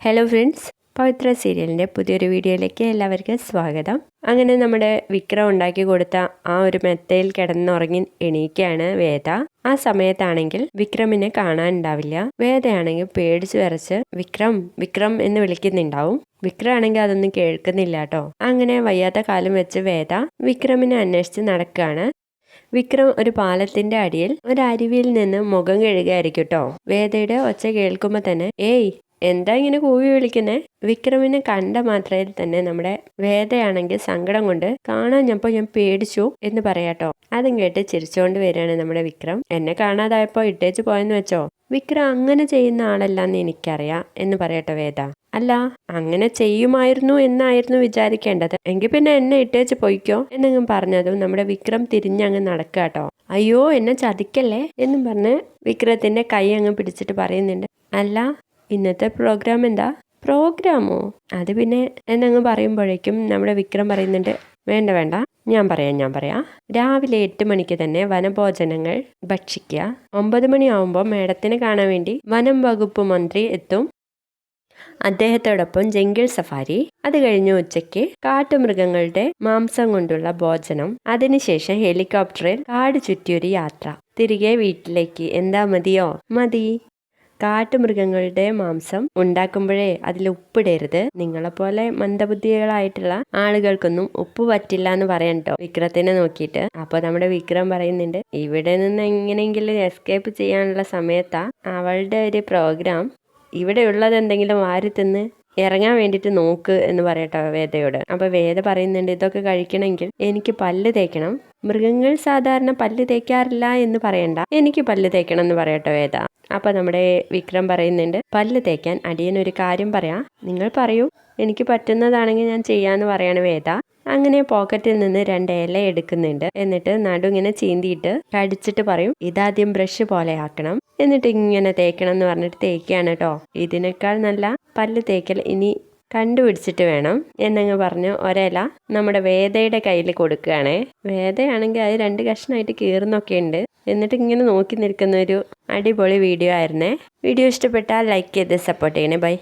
Hello friends പവിത്ര സീരിയലിന്റെ പുതിയൊരു വീഡിയോയിലേക്ക് എല്ലാവർക്കും സ്വാഗതം. അങ്ങനെ നമ്മുടെ വിക്രം ഉണ്ടാക്കി കൊടുത്ത ആ ഒരു മെത്തയിൽ കിടന്നുറങ്ങി എണീക്കുകയാണ് വേദ. ആ സമയത്താണെങ്കിൽ വിക്രമിനെ കാണാനുണ്ടാവില്ല. വേദയാണെങ്കിൽ പേടിച്ച് വരച്ച് വിക്രം വിക്രം എന്ന് വിളിക്കുന്നുണ്ടാവും. വിക്രം ആണെങ്കിൽ അതൊന്നും കേൾക്കുന്നില്ല കേട്ടോ. അങ്ങനെ വയ്യാത്ത കാലം വെച്ച് വേദ വിക്രമിനെ അന്വേഷിച്ച് നടക്കുകയാണ്. വിക്രം ഒരു പാലത്തിന്റെ അടിയിൽ ഒരു അരുവിയിൽ നിന്ന് മുഖം കഴുകുകയായിരിക്കും കേട്ടോ. വേദയുടെ ഒച്ച കേൾക്കുമ്പോൾ തന്നെ ഏയ് എന്താ ഇങ്ങനെ കൂവി വിളിക്കുന്നേ? വിക്രമിനെ കണ്ട മാത്രയിൽ തന്നെ നമ്മുടെ വേദയാണെങ്കിൽ സങ്കടം കൊണ്ട് കാണാഞ്ഞപ്പോ ഞാൻ പേടിച്ചു എന്ന് പറയാട്ടോ. അതും കേട്ട് ചിരിച്ചുകൊണ്ട് വരികയാണ് നമ്മുടെ വിക്രം. എന്നെ കാണാതായപ്പോൾ ഇട്ടേച്ച് പോയെന്ന് വെച്ചോ? വിക്രം അങ്ങനെ ചെയ്യുന്ന ആളല്ലാന്ന് എനിക്കറിയാം എന്ന് പറയട്ടെ വേദ. അല്ല അങ്ങനെ ചെയ്യുമായിരുന്നു എന്നായിരുന്നു വിചാരിക്കേണ്ടത്. എങ്കിൽ പിന്നെ എന്നെ ഇട്ടേച്ച് പോയിക്കോ? എന്നെങ്കിലും പറഞ്ഞതും നമ്മുടെ വിക്രം തിരിഞ്ഞങ്ങ് നടക്കാട്ടോ. അയ്യോ എന്നെ ചതിക്കല്ലേ? എന്നും പറഞ്ഞ് വിക്രത്തിന്റെ കൈ അങ്ങ് പിടിച്ചിട്ട് പറയുന്നുണ്ട്. അല്ല ഇന്നത്തെ പ്രോഗ്രാം എന്താ? പ്രോഗ്രാമോ അത് പിന്നെ എന്നങ്ങ് പറയുമ്പോഴേക്കും നമ്മുടെ വിക്രം പറയുന്നുണ്ട് വേണ്ട വേണ്ട ഞാൻ പറയാം ഞാൻ പറയാം. രാവിലെ എട്ട് മണിക്ക് തന്നെ വനഭോജനങ്ങൾ ഭക്ഷിക്കുക. ഒമ്പത് മണിയാവുമ്പോൾ മേഡത്തിനെ കാണാൻ വേണ്ടി വനം വകുപ്പ് മന്ത്രി എത്തും. അദ്ദേഹത്തോടൊപ്പം ജംഗിൾ സഫാരി അത് കഴിഞ്ഞ് ഉച്ചയ്ക്ക് കാട്ടുമൃഗങ്ങളുടെ മാംസം കൊണ്ടുള്ള ഭോജനം അതിനുശേഷം ഹെലികോപ്റ്ററിൽ കാട് ചുറ്റിയൊരു യാത്ര. തിരികെ വീട്ടിലേക്ക്. എന്താ മതിയോ? മതി. കാട്ടുമൃഗങ്ങളുടെ മാംസം ഉണ്ടാക്കുമ്പോഴേ അതിൽ ഉപ്പിടരുത്. നിങ്ങളെപ്പോലെ മന്ദബുദ്ധികളായിട്ടുള്ള ആളുകൾക്കൊന്നും ഉപ്പ് പറ്റില്ല എന്ന് പറയണ്ടോ? വിക്രത്തിനെ നോക്കിയിട്ട്. അപ്പൊ നമ്മുടെ വിക്രം പറയുന്നുണ്ട് ഇവിടെ നിന്ന് എങ്ങനെയെങ്കിലും എസ്കേപ്പ് ചെയ്യാനുള്ള സമയത്താ അവളുടെ ഒരു പ്രോഗ്രാം ഇവിടെ ഉള്ളത് എന്തെങ്കിലും വാരി തിന്ന് ഇറങ്ങാൻ വേണ്ടിയിട്ട് നോക്ക് എന്ന് പറയട്ടോ വേദയോട്. അപ്പൊ വേദ പറയുന്നുണ്ട് ഇതൊക്കെ കഴിക്കണമെങ്കിൽ എനിക്ക് പല്ല് തേക്കണം. മൃഗങ്ങൾ സാധാരണ പല്ല് തേക്കാറില്ല എന്ന് പറയണ്ട. എനിക്ക് പല്ല് തേക്കണം എന്ന് പറയട്ടെ വേദ. അപ്പൊ നമ്മുടെ വിക്രം പറയുന്നുണ്ട് പല്ല് തേക്കാൻ ഒരു കാര്യം പറയാം. നിങ്ങൾ പറയൂ. എനിക്ക് പറ്റുന്നതാണെങ്കിൽ ഞാൻ ചെയ്യാന്ന് പറയണ വേദ. അങ്ങനെ പോക്കറ്റിൽ നിന്ന് രണ്ട് ഇല എടുക്കുന്നുണ്ട്. എന്നിട്ട് നടുങ്ങനെ ചീന്തിയിട്ട് കടിച്ചിട്ട് പറയും ഇതാദ്യം ബ്രഷ് പോലെ ആക്കണം. എന്നിട്ട് ഇങ്ങനെ തേക്കണം എന്ന് പറഞ്ഞിട്ട് തേക്കുകയാണ് കേട്ടോ. ഇതിനേക്കാൾ നല്ല പല്ല് തേക്കൽ ഇനി കണ്ടുപിടിച്ചിട്ട് വേണം. എന്നങ്ങ് പറഞ്ഞു ഒരല നമ്മുടെ വേദയുടെ കയ്യിൽ കൊടുക്കുകയാണേ. വേദയാണെങ്കിൽ അത് രണ്ട് കഷ്ണമായിട്ട് കീറുന്നൊക്കെ ഉണ്ട്. എന്നിട്ട് ഇങ്ങനെ നോക്കി നിൽക്കുന്ന ഒരു അടിപൊളി വീഡിയോ ആയിരുന്നേ. വീഡിയോ ഇഷ്ടപ്പെട്ടാൽ ലൈക്ക് ചെയ്ത് സപ്പോർട്ട് ചെയ്യണേ. ബൈ